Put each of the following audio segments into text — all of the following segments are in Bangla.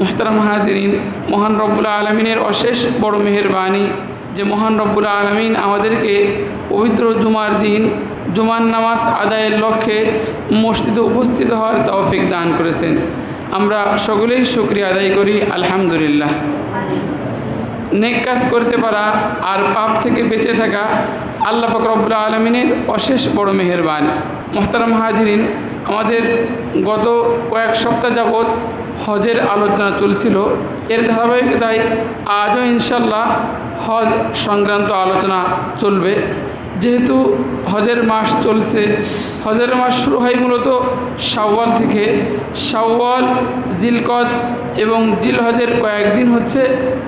মোহতারাম হাজিরিন, মহান রব্বুল আলমিনের অশেষ বড় মেহেরবানি যে মহান রব্বুল আলমিন আমাদেরকে পবিত্র জুমার দিন, জুমার নামাজ আদায়ের লক্ষ্যে মসজিদে উপস্থিত হওয়ার তৌফিক দান করেছেন। আমরা সকলেই শুক্রিয়া আদায় করি, আলহামদুলিল্লাহ। নেক কাজ করতে পারা আর পাপ থেকে বেঁচে থাকা আল্লাহ ফকরবুল আলমিনের অশেষ বড় মেহেরবান। মোহতারাম হাজরিন, আমাদের গত কয়েক সপ্তাহ যাবৎ হজের আলোচনা চলছিল। এর ধারাবাহিকতায় আজও ইনশাল্লাহ হজ সংক্রান্ত আলোচনা চলবে। যেহেতু হজের মাস চলছে, হজের মাস শুরু হয় মূলত শাওয়াল থেকে। শাওয়াল, জিলকদ এবং জিল হজের কয়েকদিন হচ্ছে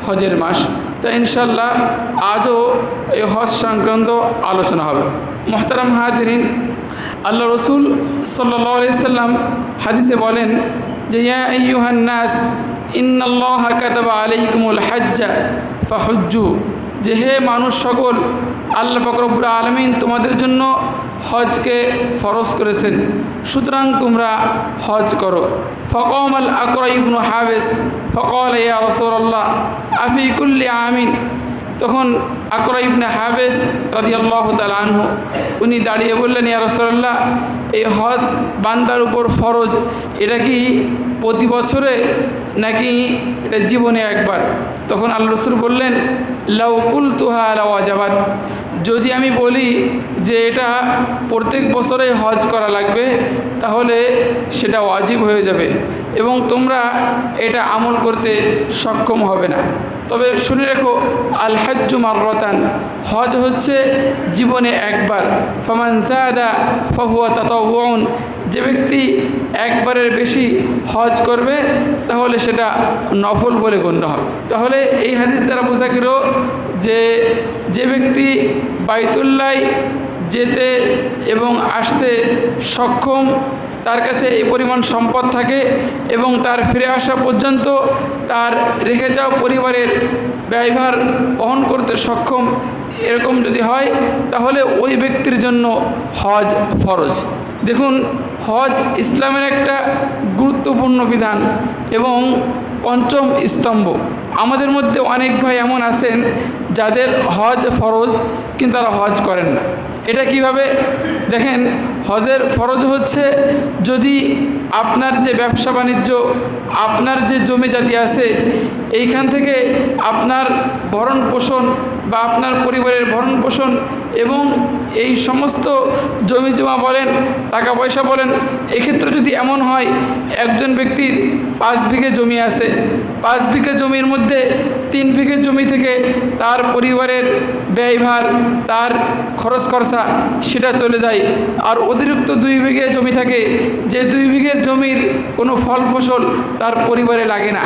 হজের মাস। তা ইনশাল্লাহ আজও এই হজ সংক্রান্ত আলোচনা হবে। মোহতারাম হাজরিন, আল্লাহ রসুল সাল্লাহ সাল্লাম হাদিসে বলেন যে, ইয়া আইয়ুহান্নাস, ইন্নাল্লাহ কাতাবা আলাইকুমুল হাজ্জা, ফাহুজ্জু। যে, হে মানুষ সকল, আল্লাহ ফকরবুল আলমিন তোমাদের জন্য হজকে ফরজ করেছেন। সুতরাং তোমরা হজ করো। ফকম আল আকর ইবনু হাবেস, ফকল ইয়া রসৌল্লাহ আফিকুল্লি আমিন? তখন আকরা ইবনে হাবেস রাজি আল্লাহ আনহু, উনি দাঁড়িয়ে বললেন, ইয়া রসল্লাহ এই হজ বান্দার উপর ফরজ, এটা কি প্রতি বছরে নাকি এটা জীবনে একবার? তখন আল্লাহ রসুল বললেন লাউকুল তুহা আলাওয়াজাবাদ যদি আমি বলি যে এটা প্রত্যেক বছরে হজ করা লাগবে, তাহলে সেটা ওয়াজিব হয়ে যাবে এবং তোমরা এটা আমল করতে সক্ষম হবে না। তবে শুনে রেখো আল হজ্জু মাররতান, হজ হচ্ছে জীবনে একবার। ফমান জাদা ফহুয়া তাতাউন যে ব্যক্তি একবারের বেশি হজ করবে, তাহলে সেটা নফল বলে গণ্য হবে। তাহলে এই হাদিস দ্বারা বোঝা গেল যে যে ব্যক্তি বাইতুল্লায় যেতে এবং আসতে সক্ষম তার কাছে এই পরিমাণ সম্পদ থাকে এবং তার ফিরে আসা পর্যন্ত তার রেখে যাওয়া পরিবারের ব্যয়ভার বহন করতে সক্ষম এরকম যদি হয়, তাহলে ওই ব্যক্তির জন্য হজ ফরজ। দেখুন, হজ ইসলামের একটা গুরুত্বপূর্ণ বিধান এবং পঞ্চম স্তম্ভ। আমাদের মধ্যে অনেক ভাই এমন আছেন যাদের হজ ফরজ, কিন্তু তারা হজ করেন না। এটা কীভাবে? দেখেন, হজের ফরজ হচ্ছে যদি আপনার যে ব্যবসা বাণিজ্য, আপনার যে জমি জাতি আছে, এইখান থেকে আপনার ভরণ পোষণ বা আপনার পরিবারের ভরণ পোষণ এবং এই সমস্ত জমি জমা বলেন, টাকা পয়সা বলেন, এক্ষেত্রে যদি এমন হয়, একজন ব্যক্তির পাঁচ বিঘে জমি আছে। পাঁচ বিঘে জমির মধ্যে তিন বিঘে জমি থেকে তার পরিবারের ব্যয়ভার, তার খরচ খরচা সেটা চলে যায়। আর অতিরিক্ত দুই বিঘে জমি থাকে, যে দুই বিঘে জমির কোনো ফল ফসল তার পরিবারে লাগে না।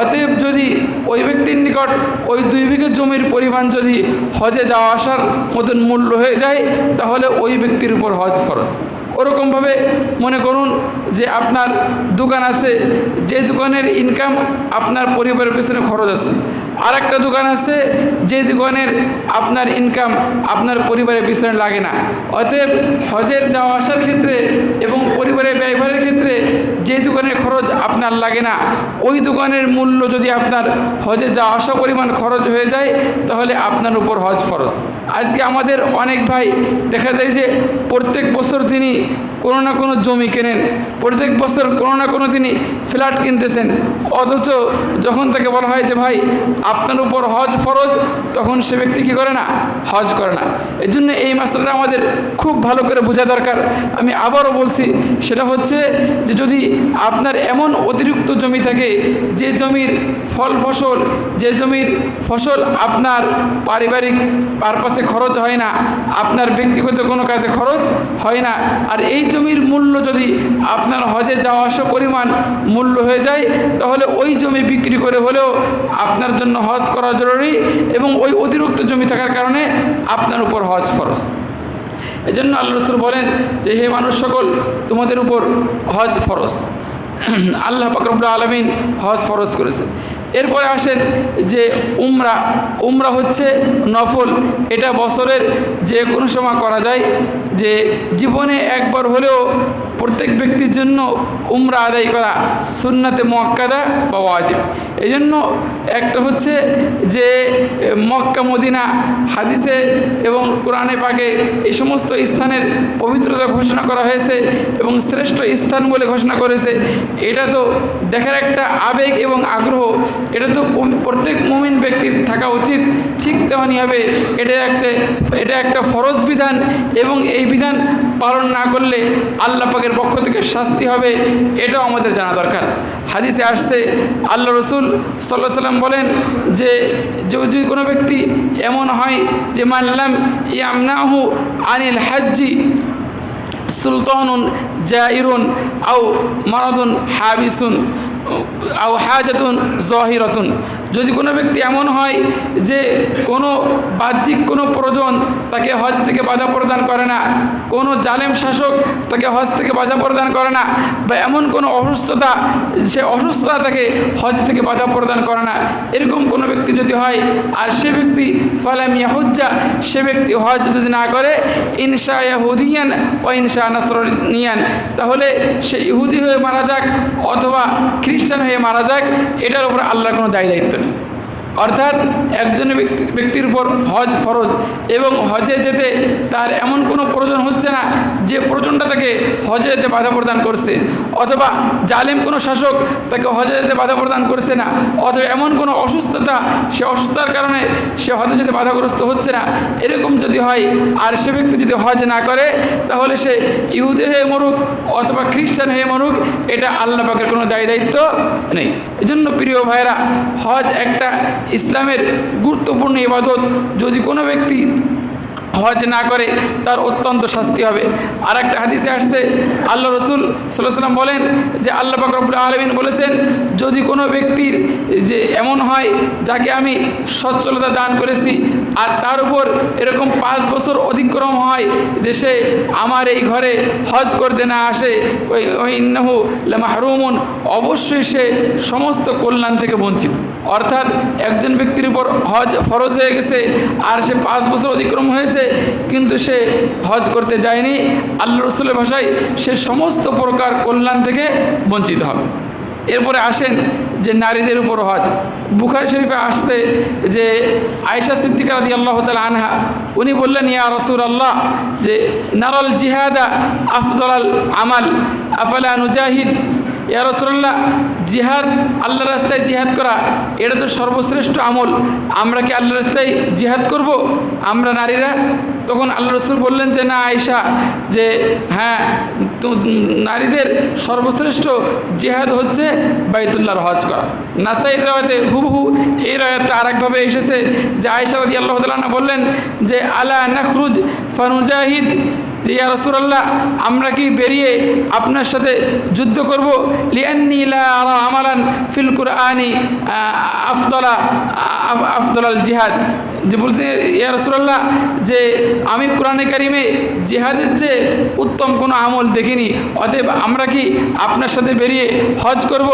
অতএব যদি ওই ব্যক্তির নিকট ওই দুই বিঘে জমির পরিমাণ যদি হজে যাওয়া আসার মতন মূল্য হয়ে যায় তাহলে ওই ব্যক্তির উপর হজ ফরজ। ওরকমভাবে মনে করুন যে আপনার দোকান আছে, যে দোকানের ইনকাম আপনার পরিবারের পেছনে খরচ আছে। আর একটা দোকান আছে, যে দোকানের আপনার ইনকাম আপনার পরিবারের পিছনে লাগে না। অতএব হজের যাওয়া আসার ক্ষেত্রে এবং পরিবারের ব্যয়ভারের ক্ষেত্রে যে দোকানের খরচ আপনার লাগে না, ওই দোকানের মূল্য যদি আপনার হজে যাওয়া আসা পরিমাণ খরচ হয়ে যায়, তাহলে আপনার উপর হজ ফরজ। আজকে আমাদের অনেক ভাই দেখা যায় যে প্রত্যেক বছর তিনি Amen. কোনো না কোনো জমি কেনেন। প্রত্যেক বছর কোনো না কোনো তিনি ফ্ল্যাট কিনতেছেন। অথচ যখন তাকে বলা হয় যে, ভাই, আপনার উপর হজ ফরজ, তখন সে ব্যক্তি কী করে না? হজ করে না। এই জন্য এই মাসালাটা আমাদের খুব ভালো করে বোঝা দরকার। আমি আবারও বলছি, সেটা হচ্ছে যে, যদি আপনার এমন অতিরিক্ত জমি থাকে, যে জমির ফল ফসল, যে জমির ফসল আপনার পারিবারিক পারপাসে খরচ হয় না, আপনার ব্যক্তিগত কোনো কাজে খরচ হয় না, আর এই জমির মূল্য যদি আপনার হজে যাওয়া আসা পরিমাণ মূল্য হয়ে যায়, তাহলে ওই জমি বিক্রি করে হলেও আপনার জন্য হজ করা জরুরি এবং ওই অতিরিক্ত জমি থাকার কারণে আপনার উপর হজ ফরস এজন্য আল্লাহ রসুল বলেন যে, হে মানুষ সকল, তোমাদের উপর হজ ফরজ। আল্লাহ পাকরবুল্লা আলমিন হজ ফরজ করেছেন। এরপরে আসেন যে উমরা উমরা হচ্ছে নফল। এটা বছরের যে কোনো সময় করা যায় যে জীবনে একবার হলেও প্রত্যেক ব্যক্তির জন্য উমরা আদায় করা সুন্নাতে মক্কাদা বা ওয়াজিব। এই জন্য একটা হচ্ছে যে, মক্কা, মদিনা হাদিসে এবং কোরআনে পাকে এই সমস্ত স্থানের পবিত্রতা ঘোষণা করা হয়েছে এবং শ্রেষ্ঠ স্থান বলে ঘোষণা করেছে এটা তো দেখার একটা আবেগ এবং আগ্রহ। এটা তো প্রত্যেক মুমিন ব্যক্তির থাকা উচিত ঠিক তেমনইভাবে এটা একটা এটা একটা ফরজ বিধান এবং এই বিধান পালন না করলে আল্লাহ পাকের পক্ষ থেকে শাস্তি হবে, এটাও আমাদের জানা দরকার। হাদিসে আসছে, আল্লাহ রসুল সাল্লাহ সাল্লাম বলেন যে যদি কোনো ব্যক্তি এমন হয় যে মানলাম, ইয়ামনাহু আনিল হাজ্জি সুলতানুন জাইরুন আও মারাদুন হাবিসুন আও হাজাতুন জহিরতুন। যদি কোনো ব্যক্তি এমন হয় যে কোনো বাহ্যিক কোনো প্রয়োজন তাকে হজ থেকে বাধা প্রদান করে না, কোনো জালেম শাসক তাকে হজ থেকে বাধা প্রদান করে না বা এমন কোনো অসুস্থতা, সে অসুস্থতা তাকে হজ থেকে বাধা প্রদান করে না, এরকম কোনো ব্যক্তি যদি হয় আর সে ব্যক্তি ফালাম ইয়াহুজ্জা, সে ব্যক্তি হজ যদি না করে, ইনশা ইয়াহুদিয়ান ও ইনশা নাসরিয়ান তাহলে সে ইহুদি হয়ে মারা যাক অথবা খ্রিস্টান হয়ে মারা যাক, এটার উপর আল্লাহর কোনো দায় দায়িত্ব নেই। অর্থাৎ একজন ব্যক্তি, ব্যক্তির উপর হজ ফরজ এবং হজে যেতে তার এমন কোনো প্রয়োজন হচ্ছে না যে প্রয়োজনটা তাকে হজে যেতে বাধা প্রদান করছে। অথবা জালেম কোনো শাসক তাকে হজে যেতে বাধা প্রদান করছে না। অথবা এমন কোনো অসুস্থতা সে অসুস্থতার কারণে সে হজে যেতে বাধাগ্রস্ত হচ্ছে না। এরকম যদি হয় আর সে ব্যক্তি যদি হজ না করে, তাহলে সে ইহুদি হয়ে মরুক অথবা খ্রিস্টান হয়ে মরুক, এটা আল্লাহ পাকের কোনো দায় দায়িত্ব নেই। এজন্য প্রিয় ভাইরা হজ একটা ইসলামের গুরুত্বপূর্ণ ইবাদত যদি কোনো ব্যক্তি হজ না করে, তার অত্যন্ত শাস্তি হবে। আর একটা হাদিসে আসছে, আল্লাহ রসুল সাল্লাম বলেন যে, আল্লাহ বাকরবুল আলমিন বলেছেন, যদি কোনো ব্যক্তির যে এমন হয় যাকে আমি সচ্ছলতা দান করেছি আর তার উপর এরকম পাঁচ বছর অতিক্রম হয় যে সে আমার এই ঘরে হজ করতে না আসে, ওই ইন্নাহু মাহরুমুন অবশ্যই সে সমস্ত কল্যাণ থেকে বঞ্চিত। অর্থাৎ একজন ব্যক্তির উপর হজ ফরজ হয়ে গেছে, আর সে পাঁচ বছর অতিক্রম হয়েছে, কিন্তু সে হজ করতে যায়নি। আল্লাহ রসুলের ভাষায় সে সমস্ত প্রকার কল্যাণ থেকে বঞ্চিত হবে। এরপরে আসেন যে নারীদের উপর হজ। বুখারি শরীফে আসছে যে আয়সা সিদ্দিকা রাদি আল্লাহ তাল আনহা, উনি বললেন, ইয়া রসুল আল্লাহ যে নারল জিহাদা আফদল আমাল, আফালা নুজাহিদ ইয়া রসুল্লাহ জিহাদ আল্লাহ রাস্তায় জিহাদ করা, এটা তো সর্বশ্রেষ্ঠ আমল। আমরা কি আল্লাহ রাস্তায় জিহাদ করব? আমরা নারীরা? তখন আল্লাহ রসুল বললেন যে, না আয়সা যে হ্যাঁ তো, নারীদের সর্বশ্রেষ্ঠ জেহাদ হচ্ছে বাইতুল্লাহর হজ করা। নাসাইর রায়তে হুবহু এই রায়তটা আরেকভাবে এসেছে যে আয়সা রাদি আল্লাহ বললেন যে, আলা নাখরুজ ফানুজাহিদ যে ইয়া রসুল্লাহ আমরা কি বেরিয়ে আপনার সাথে যুদ্ধ করব? লিয়ান্নি লা আরা আমালান ফিল কুরআনি আফদলা আফদলাল জিহাদ। যে বলছে, ইয়া রসুল্লাহ যে আমি কোরআনে কারিমে জিহাদের চেয়ে উত্তম কোনো আমল দেখিনি, অতএব আমরা কি আপনার সাথে বেরিয়ে হজ করব?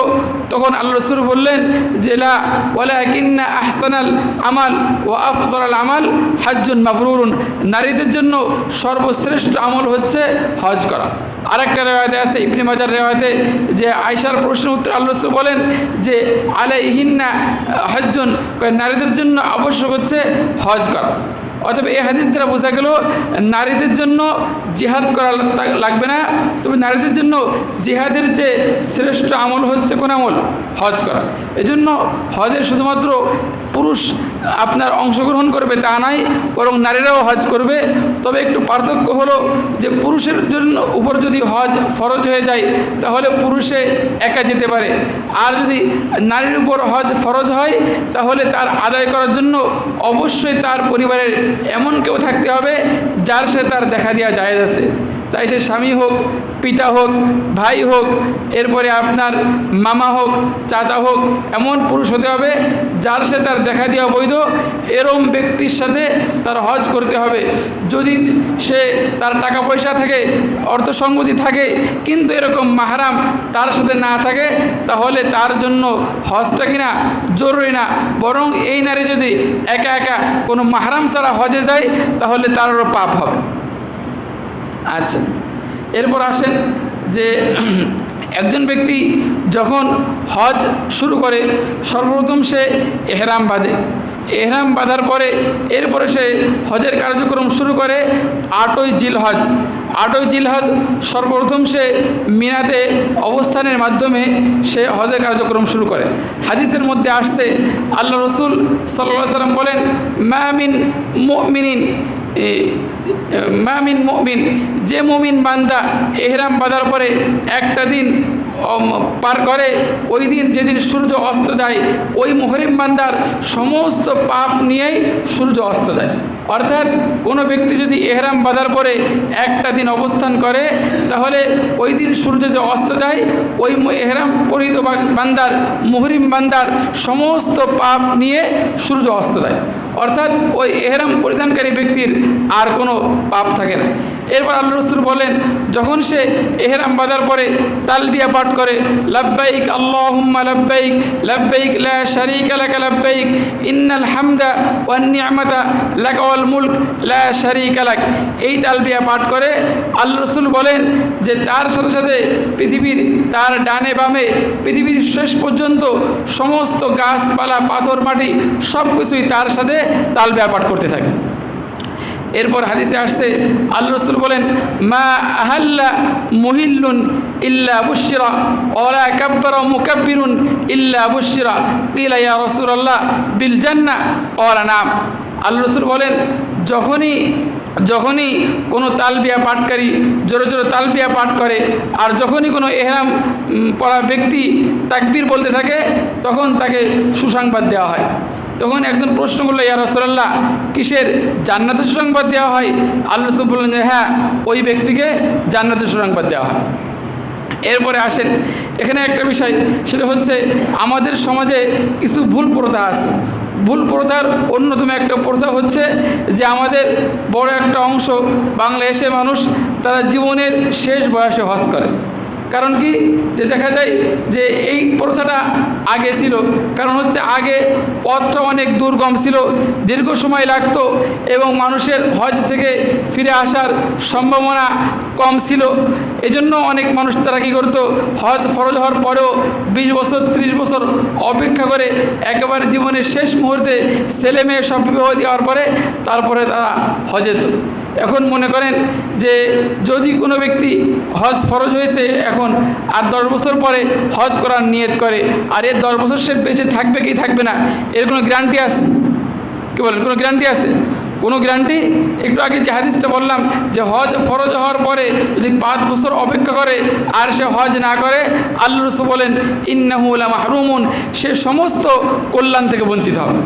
তখন আল্লাহ রসুল বললেন, যে লা ওলা আহসানাল আমাল ও আফজলাল আমাল হাজ্জুন মাবরুরুন। নারীদের জন্য সর্বশ্রেষ্ঠ আমল হচ্ছে হজ করা। আরেকটা রেওয়ায়তে আছে, ইবনি মাজার রেওয়ায়তে, যে আয়সার প্রশ্ন উত্তর আল্লাহ রসুল বলেন যে, আলাইহিন্না হজ্জন নারীদের জন্য আবশ্যক হচ্ছে হজ করা। অতএব এই হাদিস দ্বারা বোঝা গেল, নারীদের জন্য জিহাদ করা লাগবে না। তবে নারীদের জন্য জিহাদের যে শ্রেষ্ঠ আমল হচ্ছে কোন আমল? হজ করা। এজন্য হজে শুধুমাত্র পুরুষ আপনার অংশগ্রহণ করবে তা নাই, বরং নারীরাও হজ করবে। তবে একটু পার্থক্য হলো যে পুরুষের জন্য উপর যদি হজ ফরজ হয়ে যায়, তাহলে পুরুষে একা যেতে পারে। আর যদি নারীর উপর হজ ফরজ হয়, তাহলে তার আদায় করার জন্য অবশ্যই তার পরিবারের এমন কেউ থাকতে হবে, যার সে তার দেখা দেওয়া যায় আছে। চাই সে স্বামী হোক, পিতা হোক, ভাই হোক, এরপরে আপনার মামা হোক, চাচা হোক, এমন পুরুষ হতে হবে যার সে তার দেখা দেওয়া বৈধ, এরম ব্যক্তির সাথে তার হজ করতে হবে। যদি সে তার টাকা পয়সা থাকে অর্থ সঙ্গতি থাকে, কিন্তু এরকম মাহারাম তার সাথে না থাকে, তাহলে তার জন্য হজটা কিনা জরুরি না। বরং এই নারী যদি একা একা কোনো মাহারাম ছাড়া হজে যায়, তাহলে তারও পাপ হবে। আচ্ছা। এরপর আসেন যে একজন ব্যক্তি যখন হজ শুরু করে, সর্বপ্রথম সে এহরাম বাঁধে। এহরাম বাঁধার পরে এরপরে সে হজের কার্যক্রম শুরু করে আটই জিল হজ আটই জিল হজ সর্বপ্রথম সে মিনাতে অবস্থানের মাধ্যমে সে হজের কার্যক্রম শুরু করে। হাদিসের মধ্যে আসছে, আল্লাহ রসুল সাল্লাহ সাল্লাম বলেন মামিন মিনিন মামিন মমিন যে মমিন বান্দা এহরাম বাঁধার পরে একটা দিন পার করে, ওই দিন যেদিন সূর্য অস্ত যায়, ওই মহরিম বান্দার সমস্ত পাপ নিয়েই সূর্য অস্ত যায়। অর্থাৎ কোনো ব্যক্তি যদি এহরাম বাঁধার পরে একটা দিন অবস্থান করে, তাহলে ওই দিন সূর্য যে অস্ত যায়, ওই এহরাম পরিহিত বান্দার, মহরিম বান্দার সমস্ত পাপ নিয়ে সূর্য অস্ত যায়। অর্থাৎ ওই এহরাম পরিধানকারী ব্যক্তির আর কোনো পাপ থাকে না। এরপর আল্লাহ রসুল বলেন, যখন সে এহেরাম বাঁধার পরে তালবিয়া পাঠ করে, লাব্বাইক আল্লাহুম্মা লাব্বাইক লাব্বাইক লা শারীকা লাকা, লাব্বাইক ইন্নাল হামদা ওয়ান নি'মাতা লাকা ওয়াল মুলক, লা শারীকা লাক। এই তালবিয়া পাঠ করে আল্লাহ রসুল বলেন যে তার সাথে সাথে পৃথিবীর তার ডানে বামে, পৃথিবীর শেষ পর্যন্ত সমস্ত গাছপালা, পাথর, মাটি সব কিছুই তার সাথে তালবিয়া পাঠ করতে থাকে। এরপর হাদিসে আসছে আল্লাহ রসুল বলেন, মা আহাল্লা মহিল্লুন ইল্লা বুশিরা ওলা কাব্বার মুকাব্বিরুন ইল্লা বুশিরা কিলা, ইয়া রসুল্লাহ বিল জান্না ওলা নাম। আল্লাহ রসুল বলেন, যখনই যখনই কোনো তালবিয়া পাঠকারী জোরে জোরে তালবিয়া পাঠ করে, আর যখনই কোনো এহরাম পড়া ব্যক্তি তাকবীর বলতে থাকে, তখন তাকে সুসংবাদ দেওয়া হয়। তখন একজন প্রশ্ন করল, ইয়া রসল্লাহ কিসের জান্নাতের সুসংবাদ দেওয়া হয়? আল্লাহ রসুল বললেন যে হ্যাঁ ওই ব্যক্তিকে জান্নাতের সুসংবাদ দেওয়া হয়। এরপরে আসেন। এখানে একটা বিষয়, সেটা হচ্ছে আমাদের সমাজে কিছু ভুল প্রথা আছে। ভুল প্রথার অন্যতম একটা প্রথা হচ্ছে যে আমাদের বড় একটা অংশ বাংলাদেশের মানুষ, তারা জীবনের শেষ বয়সে হজ করে। কারণ কি? যে দেখা যায় যে এই প্রথাটা আগে ছিল। কারণ হচ্ছে আগে পথটা অনেক দুর্গম ছিল, দীর্ঘ সময় লাগতো এবং মানুষের হজ থেকে ফিরে আসার সম্ভাবনা কম ছিল। এজন্য অনেক মানুষ তারা কী করতো, হজ ফরজ হওয়ার পরেও বিশ বছর, ত্রিশ বছর অপেক্ষা করে একেবারে জীবনের শেষ মুহূর্তে ছেলে মেয়ে সব বিবাহ দেওয়ার পরে তারপরে তারা হজে যেত। এখন মনে করেন যে যদি কোনো ব্যক্তি হজ ফরজ হয়েছে, এখন আর দশ বছর পরে হজ করার নিয়ত করে, আর এর দশ বছর সে বেঁচে থাকবে কি থাকবে না, এর কোনো গ্যারান্টি আছে? কি বলেন, কোনো গ্যারান্টি আছে? কোনো গ্যারান্টি? একটু আগে যে হাদিসটা বললাম যে হজ ফরজ হওয়ার পরে যদি পাঁচ বছর অপেক্ষা করে আর সে হজ না করে, আল্লাহ রসুল বলেন ইন্নাহুলা মাহরুমুন সে সমস্ত কল্যাণ থেকে বঞ্চিত হবে।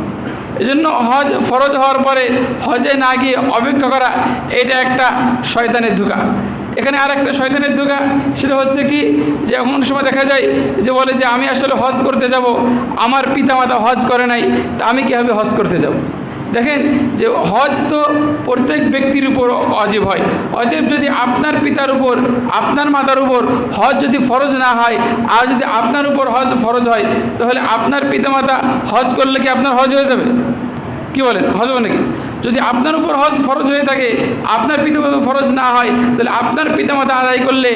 এজন্য হজ ফরজ হওয়ার পরে হজে না গিয়ে অপেক্ষা করা, এটা একটা শয়তানের ধোকা। এখানে আর একটা শয়তানের ধোকা, সেটা হচ্ছে কি যে এখন সময় দেখা যায় যে বলে যে, আমি আসলে হজ করতে যাব, আমার পিতামাতা হজ করে নাই, তা আমি কীভাবে হজ করতে যাব? দেখেন যে হজ তো প্রত্যেক ব্যক্তির উপর অজীব হয়। অতএব যদি আপনার পিতার উপর, আপনার মাতার উপর হজ যদি ফরজ না হয়, আর যদি আপনার উপর হজ ফরজ হয়, তাহলে আপনার পিতামাতা হজ করলে কি আপনার হজ হয়ে যাবে? কি বলেন? হজ হবে নাকি? যদি আপনার উপর হজ ফরজ হয়ে থাকে, আপনার পিতামাতা ফরজ না হয়, তাহলে আপনার পিতামাতা আদায় করলে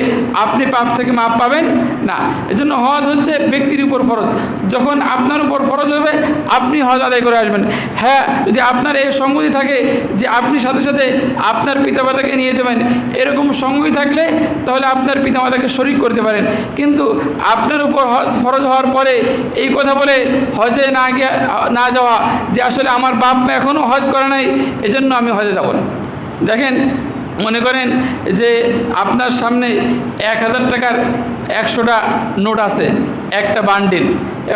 আপনি পাপ থেকে মাপ পাবেন না। এজন্য হজ হচ্ছে ব্যক্তির উপর ফরজ। যখন আপনার উপর ফরজ হবে, আপনি হজ আদায় করে আসবেন। হ্যাঁ যদি আপনার এই সঙ্গতি থাকে যে আপনি সাথে সাথে আপনার পিতামাতাকে নিয়ে যাবেন, এরকম সঙ্গী থাকলে তাহলে আপনার পিতামাতাকে শরিক করতে পারেন। কিন্তু আপনার উপর হজ ফরজ হওয়ার পরে এই কথা বলে হজে না গিয়ে, না যাওয়া যে আসলে আমার বাপ এখনও হজ করে নাই এজন্য আমি হজে যাব না। দেখেন, মনে করেন যে আপনার সামনে এক হাজার টাকার একশোটা নোট আছে, একটা বান্ডিল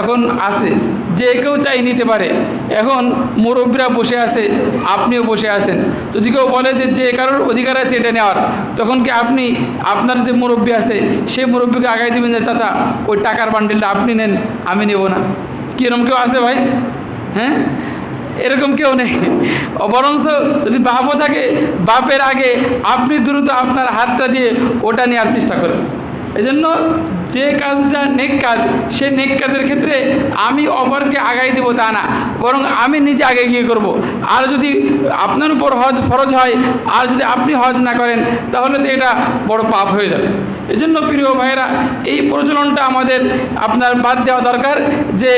এখন আছে, যে কেউ চাই নিতে পারে। এখন মুরব্বীরা বসে আছে, আপনিও বসে আছেন। যদি কেউ বলে যে যে কারোর অধিকার আছে এটা নেওয়ার, তখন কি আপনি, আপনার যে মুরব্বী আছে, সেই মুরব্বীকে আগাই দেবেন যে, চাচা, ওই টাকার বান্ডিলটা আপনি নেন, আমি নেব না। কীরকম কেউ আছে ভাই? হ্যাঁ? এরকম কেউ নেই। বরঞ্চ যদি বাপও থাকে, বাপের আগে আপনি দ্রুত আপনার হাতটা দিয়ে ওটা নেওয়ার চেষ্টা করেন। এই জন্য যে কাজটা নেক কাজ, সে নেক কাজের ক্ষেত্রে আমি অপরকে আগাই দেবো তা না, বরং আমি নিজে আগে গিয়ে করব। আর যদি আপনার উপর হজ ফরজ হয়, আর যদি আপনি হজ না করেন, তাহলে তো এটা বড় পাপ হয়ে যাবে এই জন্য প্রিয় ভাইয়েরা, এই প্রচলনটা আমাদের আপনার বাদ দেওয়া দরকার যে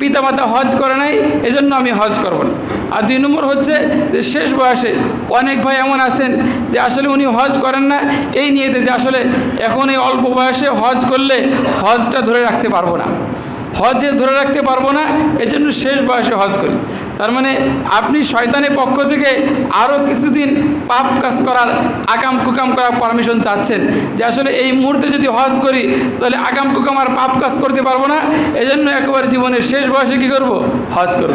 পিতামাতা হজ করে নাই, এজন্য আমি হজ করব না আর দুই নম্বর হচ্ছে যে শেষ বয়সে অনেক ভাই এমন আছেন যে আসলে উনি হজ করেন না, এই নিয়েতে যে আসলে এখন এই অল্প বয়সে হজ করলে হজটা ধরে রাখতে পারব না। হজ হজে ধরে রাখতে পারব না, এজন্য শেষ বয়সে হজ করি। তার মানে আপনি শয়তানের পক্ষ থেকে আরও কিছুদিন পাপ কাজ করার আকাম কুকাম করার পারমিশন চাচ্ছেন যে আসলে এই মুহূর্তে যদি হজ করি, তাহলে আকাম কুকাম আর পাপ কাজ করতে পারব না, এজন্য একেবারে জীবনের শেষ বয়সে কী করব? হজ করব।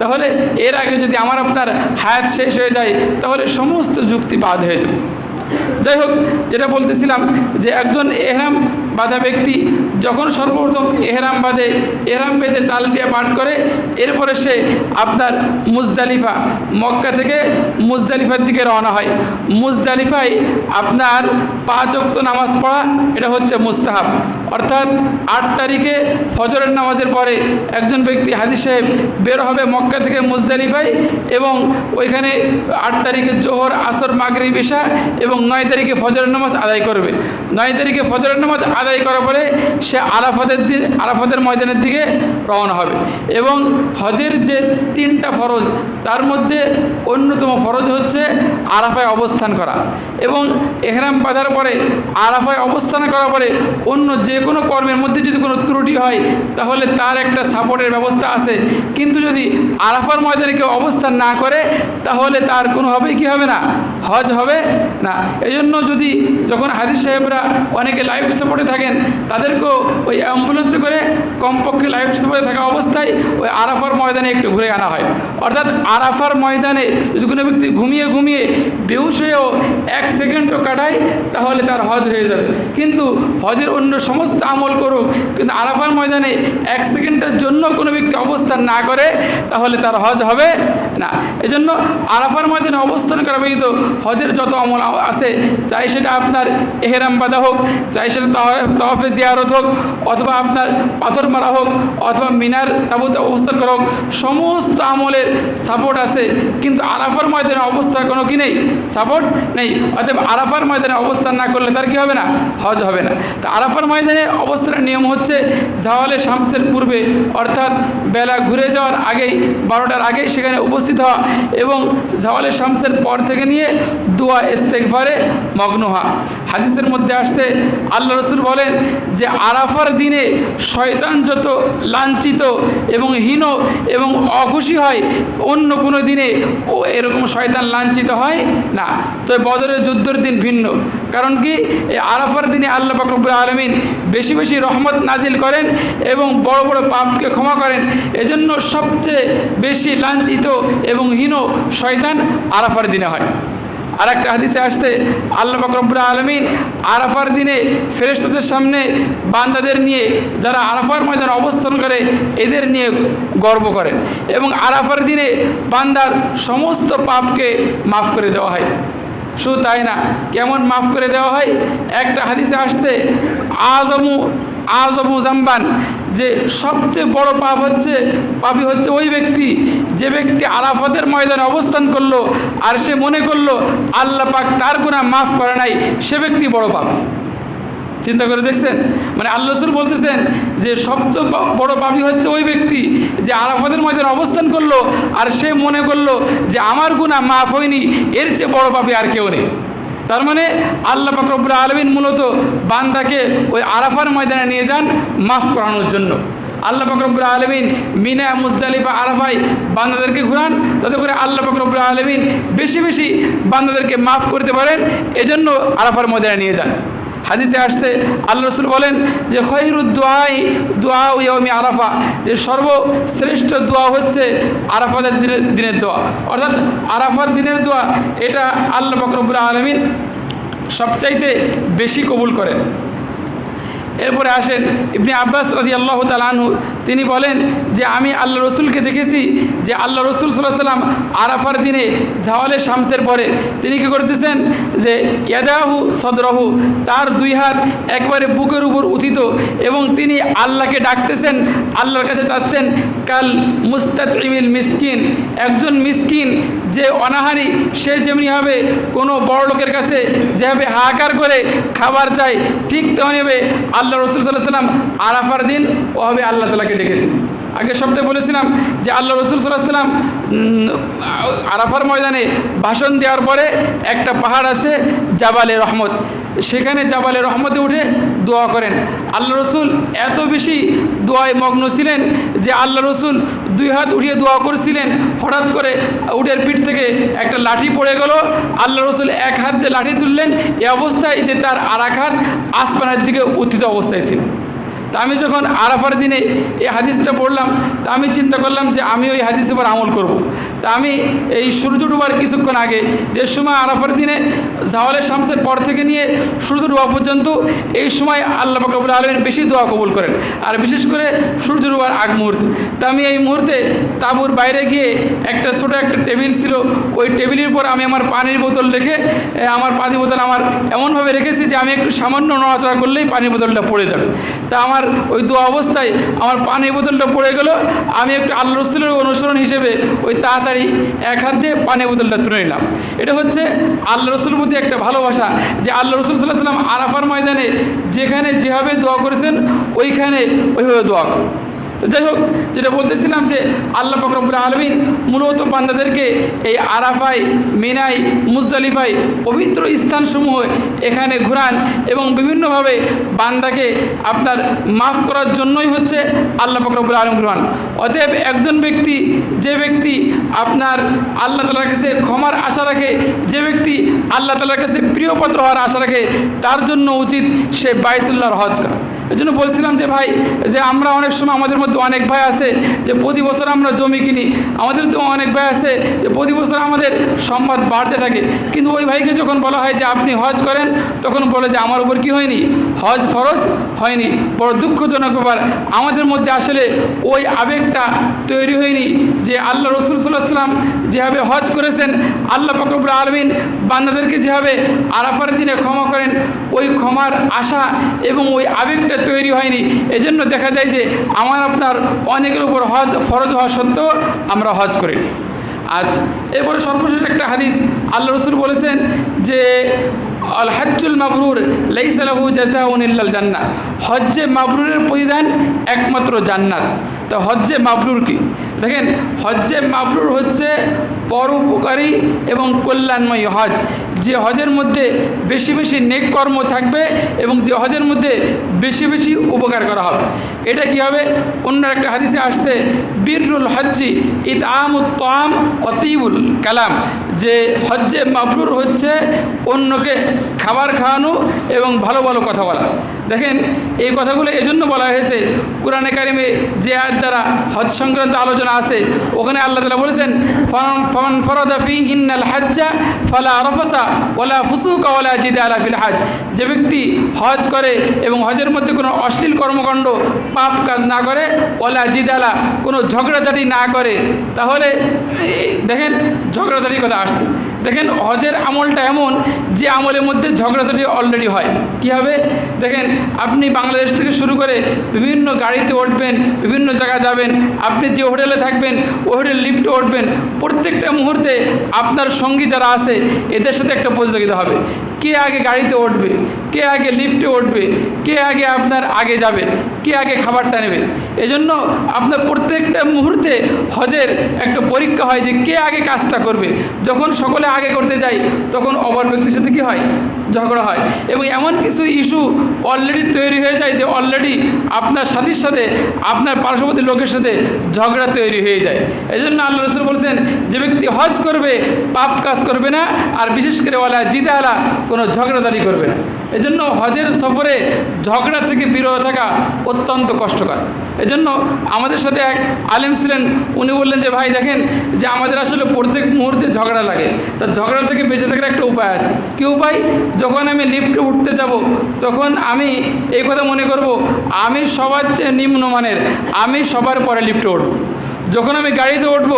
তাহলে এর আগে যদি আমার আপনার হায়াত শেষ হয়ে যায়, তাহলে সমস্ত যুক্তি বাদ হয়ে যাবে। যাই হোক, যেটা বলতেছিলাম যে একজন এহরাম বাঁধা ব্যক্তি যখন সর্বপ্রথম এহরাম বাঁধে এহরাম বেঁধে তালবিয়া পাঠ করে, এরপরে সে আপনার মুজদালিফা মক্কা থেকে মুজদালিফার দিকে রওনা হয়। মুজদালিফায় আপনার পাঁচ অক্ত নামাজ পড়া, এটা হচ্ছে মুস্তাহাব। অর্থাৎ আট তারিখে ফজরের নামাজের পরে একজন ব্যক্তি হাজির সাহেব বের হবে মক্কা থেকে মুজদালিফায় এবং ওইখানে আট তারিখে জোহর, আসর মাগরি বিশা এবং নয় তারিখে ফজরের নামাজ আদায় করবে। নয় তারিখে ফজরের নামাজ আদায় করার পরে সে আরাফাতের আরাফাতের ময়দানের দিকে রওনা হবে। এবং হজের যে তিনটা ফরজ, তার মধ্যে অন্যতম ফরজ হচ্ছে আরাফায় অবস্থান করা। এবং এহরাম বাঁধার পরে, আরাফায় অবস্থান করার পরে অন্য যে কোনো কর্মের মধ্যে যদি কোনো ত্রুটি হয়, তাহলে তার একটা সাপোর্টের ব্যবস্থা আছে। কিন্তু যদি আরাফার ময়দানে কেউ অবস্থান না করে, তাহলে তার কোনোভাবেই কি হবে না? হজ হবে না। এই যদি যখন হাদিস সাহেবরা অনেকে লাইফ সাপোর্টে থাকেন, তাদেরকেও ওই অ্যাম্বুলেন্সে করে কমপক্ষে লাইফ সাপোর্টে থাকা অবস্থায় ওই আরাফার ময়দানে একটু ঘুরে আনা হয়। অর্থাৎ আরাফার ময়দানে যদি কোনো ব্যক্তি ঘুমিয়ে ঘুমিয়ে বেহুশ হয়েও এক সেকেন্ডও কাটায়, তাহলে তার হজ হয়ে যাবে। কিন্তু হজের অন্য সমস্ত আমল করুক, কিন্তু আরাফার ময়দানে এক সেকেন্ডের জন্য কোনো ব্যক্তি অবস্থান না করে, তাহলে তার হজ হবে না। এজন্য আরাফার ময়দানে অবস্থান করা ব্যতীত হজের যত আমল আছে, চাই সেটা আপনার এহেরাম বাদা হোক, চাই সেটা তহফে জিয়ারত হোক অথবা আপনার পাথর মারা হোক, অথবা মিনার তাবুতে অবস্থান করা হোক, সমস্ত আমলের সাপোর্ট আছে। কিন্তু আরাফার ময়দানে অবস্থার কোনো কি নেই? সাপোর্ট নেই। অতএব আরাফার ময়দানে অবস্থান না করলে তার কি হবে না? হজ হবে না। তো আরাফার ময়দানে অবস্থানের নিয়ম হচ্ছে জাওয়ালে শামসের পূর্বে, অর্থাৎ বেলা ঘুরে যাওয়ার আগেই, বারোটার আগেই সেখানে উপস্থিত হওয়া এবং জাওয়ালে শামসের পর থেকে নিয়ে দোয়া ইস্তেকভারে মগ্ন হওয়া। হাদিসের মধ্যে আসছে, আল্লাহ রসুল বলেন যে আরাফার দিনে শয়তান যত লাঞ্ছিত এবং হীন এবং অখুশি হয়, অন্য কোনো দিনে ও এরকম শয়তান লাঞ্ছিত হয় না। তো বদরের যুদ্ধের দিন ভিন্ন। কারণ কি? এই আরাফার দিনে আল্লাহ বাকরবুল আলমিন বেশি বেশি রহমত নাজিল করেন এবং বড় বড় পাপকে ক্ষমা করেন। এজন্য সবচেয়ে বেশি লাঞ্ছিত এবং হীন শয়তান আরাফার দিনে হয়। আর একটা হাদিসে আসছে, আল্লাহ বকরবুল আলমিন আরাফার দিনে ফেরেস্তাদের সামনে বান্দাদের নিয়ে যারা আরাফার ময়দানে অবস্থান করে, এদের নিয়ে গর্ব করেন এবং আরাফার দিনে বান্দার সমস্ত পাপকে মাফ করে দেওয়া হয়। শুধু তাই না, কেমন মাফ করে দেওয়া হয়? একটা হাদিসে আসছে আজমু আজমু জাম্বান, যে সবচেয়ে বড় পাপ হচ্ছে, পাপি হচ্ছে ওই ব্যক্তি, যে ব্যক্তি আরাফাতের ময়দানে অবস্থান করল, আর সে মনে করল, আল্লাহ পাক তার গুণা মাফ করে নাই, সে ব্যক্তি বড় পাপ। চিন্তা করে দেখছেন? মানে আল্লাহ রসুল বলতেছেন যে সবচেয়ে বড় পাপি হচ্ছে ওই ব্যক্তি, যে আরাফাতের ময়দানে অবস্থান করল, আর সে মনে করল যে আমার গুণা মাফ হয়নি, এর চেয়ে বড় পাপি আর কেউ নেই। তার মানে আল্লাহ পাকরবুল আলমিন মূলত বান্দাকে ওই আরাফার ময়দানে নিয়ে যান মাফ করানোর জন্য। আল্লাহ পাকরবুল আলমিন মিনা, মুজদালিফা আরাফাই বান্দাদেরকে ঘুরান তাতে করে আল্লাহ পাকরবুল আলমিন বেশি বেশি বান্দাদেরকে মাফ করতে পারেন, এজন্য আরাফার ময়দানে নিয়ে যান। হাদিসে আসছে আল্লাহ রসুল বলেন যে, খৈরুদ দোয়াই দোয়া ইয়মি আরাফা যে, সর্বশ্রেষ্ঠ দোয়া হচ্ছে আরাফাদের দিনের দিনের দোয়া অর্থাৎ আরাফাত দিনের দোয়া এটা আল্লাহ বকরবুল আলমিন সবচাইতে বেশি কবুল করেন। এরপরে আসেন ইবনে আব্বাস রাজি আল্লাহ তালানহু তিনি বলেন যে আমি আল্লাহ রসুলকে দেখেছি যে আল্লাহ রসুল সাল্লাহ সাল্লাম আরাফার দিনে ঝাওয়ালে শামসের পরে তিনি কী করতেছেন? যে ইয়াদাহু সদরহু, তার দুই হাত একবারে বুকের উপর উঠিত এবং তিনি আল্লাহকে ডাকতেছেন, আল্লাহর কাছে চাচ্ছেন কাল মুস্তাতিমিল মিসকিন, একজন মিসকিন যে অনাহারি, সে যেমনি হবে, কোনো বড় লোকের কাছে যেভাবে হাহাকার করে খাবার চায়, ঠিক তেমনি হবে আল্লাহ রসুল সাল্লাহ সাল্লাম আরাফার দিন ও হবে আল্লাহ তালাকে ডেকেছেন আগে সপ্তাহে বলেছিলাম যে আল্লাহ রসুল সাল্লাম আরাফার ময়দানে ভাষণ দেওয়ার পরে একটা পাহাড় আছে জাবালে রহমত। সেখানে জাবালে রহমতে উঠে দোয়া করেন। আল্লাহ রসুল এত বেশি দোয়ায় মগ্ন ছিলেন যে আল্লাহ রসুল দুই হাত উঠিয়ে দোয়া করছিলেন। হঠাৎ করে উটের পিঠ থেকে একটা লাঠি পড়ে গেল। আল্লাহ রসুল এক হাত দিয়ে লাঠি তুললেন। এ অবস্থায় যে তার আর এক হাত আসমানের দিকে উত্থিত অবস্থায় ছিল। তা আমি যখন আরাফার দিনে এই হাদিসটা পড়লাম, তা আমি চিন্তা করলাম যে আমি ওই হাদিসের উপর আমল করব। তা আমি এই সূর্য ডুবার কিছুক্ষণ আগে যে সময় আরাফার দিনে জাওয়ালের শামসের পর থেকে নিয়ে সূর্য ডুবা পর্যন্ত, এই সময় আল্লাহ বাকরবুল আলমেন বেশি দোয়া কবুল করেন। আর বিশেষ করে সূর্য ডুবার আগ মুহূর্তে। তা আমি এই মুহূর্তে তাঁবুর বাইরে গিয়ে একটা ছোটো একটা টেবিল ছিল, ওই টেবিলের উপর আমি আমার পানির বোতল রেখে আমার পানির বোতল আমার এমনভাবে রেখেছি যে আমি একটু সামান্য নড়াচড়া করলেই পানির বোতলটা পড়ে যাবে। তা আমার ওই দু অবস্থায় আমার পানির বোতলটা পড়ে গেল। আমি একটু আল্লাহ রসুলের অনুসরণ হিসেবে ওই তাড়াতাড়ি এক হাত দিয়ে পানির বোতলটা তুলে নিলাম। এটা হচ্ছে আল্লাহ রসুলের প্রতি একটা ভালোবাসা যে আল্লাহ রসুল সাল্লাহ সাল্লাম আরাফার ময়দানে যেখানে যেভাবে দোয়া করেছেন, ওইখানে ওইভাবে দোয়া তো যাই হোক, যেটা বলতেছিলাম যে আল্লাহ ফকরবুল আলমিন মূলত বান্দাদেরকে এই আরাফাই মিনাই মুজদালিফাই পবিত্র স্থানসমূহ এখানে ঘুরান এবং বিভিন্নভাবে বান্দাকে আপনার মাফ করার জন্যই হচ্ছে আল্লাহ ফকরবুল আলম গ্রহণ অতএব একজন ব্যক্তি, যে ব্যক্তি আপনার আল্লাহ তালার কাছে ক্ষমার আশা রাখে, যে ব্যক্তি আল্লাহ তালার কাছে প্রিয়পত্র হওয়ার আশা রাখে, তার জন্য উচিত সে বায়তুল্লাহর হজ করা। এই জন্য বলছিলাম যে ভাই, যে আমরা অনেক সময় আমাদের মধ্যে অনেক ভাই আছে যে প্রতি বছর আমরা জমি কিনি। আমাদের তো অনেক ভাই আছে যে প্রতি বছর আমাদের সম্পদ বাড়তে থাকে। কিন্তু ওই ভাইকে যখন বলা হয় যে আপনি হজ করেন, তখন বলে যে আমার উপর কি হয়নি? হজ ফরজ হয়নি। বড় দুঃখজনক ব্যাপার। আমাদের মধ্যে আসলে ওই আবেগটা তৈরি হয়নি যে আল্লাহ রসুল সাল্লাহাম যেভাবে হজ করেছেন, আল্লাহ ফকরবুল আলমিন বান্দাদেরকে যেভাবে আরাফার দিনে ক্ষমা করেন, ওই ক্ষমার আশা এবং ওই আবেগটা তৈরি হয়নি। এজন্য দেখা যায় যে আমার আপনার অনেকের উপর হজ ফরজ হওয়া সত্ত্বেও আমরা হজ করি। আজ এরপরে সর্বশেষ একটা হাদিস, আল্লাহ রসুল বলেছেন যে, আল হাজুল মাবরুর লাইসালাহু জাজাউন ইল্লাল জান্নাত হজ্জে মাবরুরের পরিধান একমাত্র জান্নাত। তো হজ্জে মাবরুর কি? দেখেন, হজ্জে মাবরুর হচ্ছে পরোপকারী এবং কল্যাণময়ী হজ। যে হজের মধ্যে বেশি বেশি নেক কর্ম থাকবে এবং যে হজের মধ্যে বেশি বেশি উপকার করা হবে। এটা কি হবে? অন্য একটা হাদিসে আসছে, বীরুল হজ্জি ইদ আম অতিবুল কালাম। যে হজ্জে মাবরুর হচ্ছে অন্যকে খাবার খাওয়ানো এবং ভালো ভালো কথা বলা। দেখেন, এই কথাগুলো এজন্য বলা হয়েছে, কোরআনে কারিমে যে আয়ের দ্বারা হজ সংক্রান্ত আলোচনা আছে, ওখানে আল্লাহ তালা বলেছেন, ফমান ফমান ফরদা ফি ইন্নাল হাজ্জা ফালা আরফাসা ওলা ফুসুকা ওলা জিদে আলা ফিল হাজ যে ব্যক্তি হজ করে এবং হজের মধ্যে কোনো অশ্লীল কর্মকাণ্ড, পাপ কাজ না করে ওলা জিদালা কোনো ঝগড়াঝাটি না করে, তাহলে দেখেন, ঝগড়াঝাটির কথা আসছে। দেখেন হজের আমলটা এমন যে আমলের মধ্যে ঝগড়াঝাটি অলরেডি হয়। কী হবে? দেখেন, আপনি বাংলাদেশ থেকে শুরু করে বিভিন্ন গাড়িতে উঠবেন, বিভিন্ন জায়গায় যাবেন, আপনি যে হোটেলে থাকবেন ও হোটেল লিফটে উঠবেন, প্রত্যেকটা মুহূর্তে আপনার সঙ্গী যারা আছে, এদের সাথে একটা প্রতিযোগিতা হবে। কে আগে গাড়িতে উঠবে? কে আগে লিফটে উঠবে? কে আগে আপনার আগে যাবে? কে আগে খাবারটা নেবে? এজন্য আপনার প্রত্যেকটা মুহূর্তে হজের একটা পরীক্ষা হয় যে কে আগে কাজটা করবে। যখন সকলে আগে করতে যায়, তখন অপর ব্যক্তির সাথে কী হয়? ঝগড়া হয়। এবং এমন কিছু ইস্যু অলরেডি তৈরি হয়ে যায় যে অলরেডি আপনার সাথীর সাথে, আপনার পার্শ্ববর্তী লোকের সাথে ঝগড়া তৈরি হয়ে যায়। এই জন্য আল্লাহ রসুল বলছেন, যে ব্যক্তি হজ করবে, পাপ কাজ করবে না, আর বিশেষ করে ওলা জিদে আলা কোনো ঝগড়াঝাড়ি করবে না। এজন্য হজের সফরে ঝগড়া থেকে বিরত থাকা অত্যন্ত কষ্টকর। এজন্য আমাদের সাথে এক আলেম ছিলেন, উনি বললেন যে, ভাই, দেখেন যে আমাদের আসলে প্রত্যেক মুহূর্তে ঝগড়া লাগে। তা ঝগড়া থেকে বেঁচে থাকার একটা উপায় আছে। কী উপায়? যখন আমি লিফটে উঠতে যাব, তখন আমি এই কথা মনে করব, আমি সবার চেয়ে নিম্নমানের, আমি সবার পরে লিফটে উঠব। যখন আমি গাড়িতে উঠব,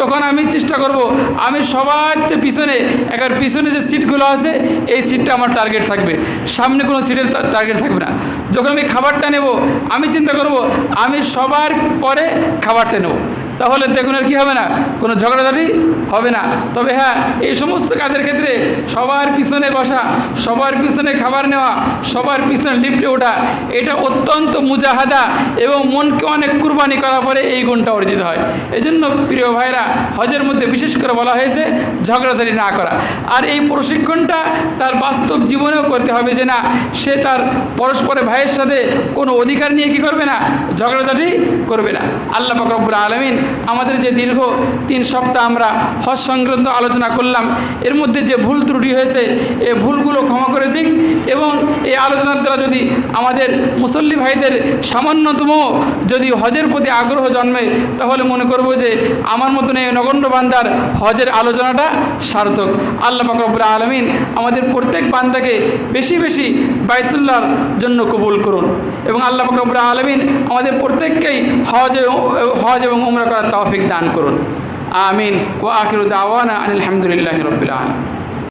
তখন আমি চেষ্টা করব, আমি সবার চেয়ে পিছনে একবার পিছনে যে সিটগুলো আছে, এই সিটটা আমার টার্গেট থাকবে। সামনে কোনো সিটের টার্গেট থাকবে না। যখন আমি খাবারটা নেব, আমি চিন্তা করব, আমি সবার পরে খাবারটা নেব। তাহলে দেখুন আর কী হবে না, কোনো ঝগড়াঝাটি হবে না। তবে হ্যাঁ এই সমস্ত কাজের ক্ষেত্রে সবার পিছনে বসা, সবার পিছনে খাবার নেওয়া, সবার পিছনে লিফটে ওঠা, এটা অত্যন্ত মুজাহাদা এবং মনকে অনেক কুরবানি করার পরে এই গুণটা অর্জিত হয়। এই জন্য প্রিয় ভাইরা, হজের মধ্যে বিশেষ করে বলা হয়েছে ঝগড়াঝাটি না করা। আর এই প্রশিক্ষণটা তার বাস্তব জীবনেও করতে হবে যে না, সে তার পরস্পরের ভাইয়ের সাথে কোনো অধিকার নিয়ে কি করবে না, ঝগড়াঝাটি করবে না। আল্লাহ ফকরবুল আলমিন আমাদের যে দীর্ঘ তিন সপ্তাহ আমরা হজ সংক্রান্ত আলোচনা করলাম, এর মধ্যে যে ভুল ত্রুটি হয়েছে, এ ভুলগুলো ক্ষমা করে দিক এবং এই আলোচনার দ্বারা যদি আমাদের মুসল্লি ভাইদের সামান্যতম যদি হজের প্রতি আগ্রহ জন্মে, তাহলে মনে করব যে আমার মতন এই নগণ্য বান্দার হজের আলোচনাটা সার্থক। আল্লাহ ফকরবুল আলমিন আমাদের প্রত্যেক বান্দাকে বেশি বেশি বাইতুল্লাহর জন্য কবুল করুন এবং আল্লাহ ফকরবুল আলমিন আমাদের প্রত্যেককেই হজ হজ এবং উমরা করার তৌফিক দান করুন আমিন ও আখির দাওয়ানা আলহামদুলিল্লাহ রবিল আলম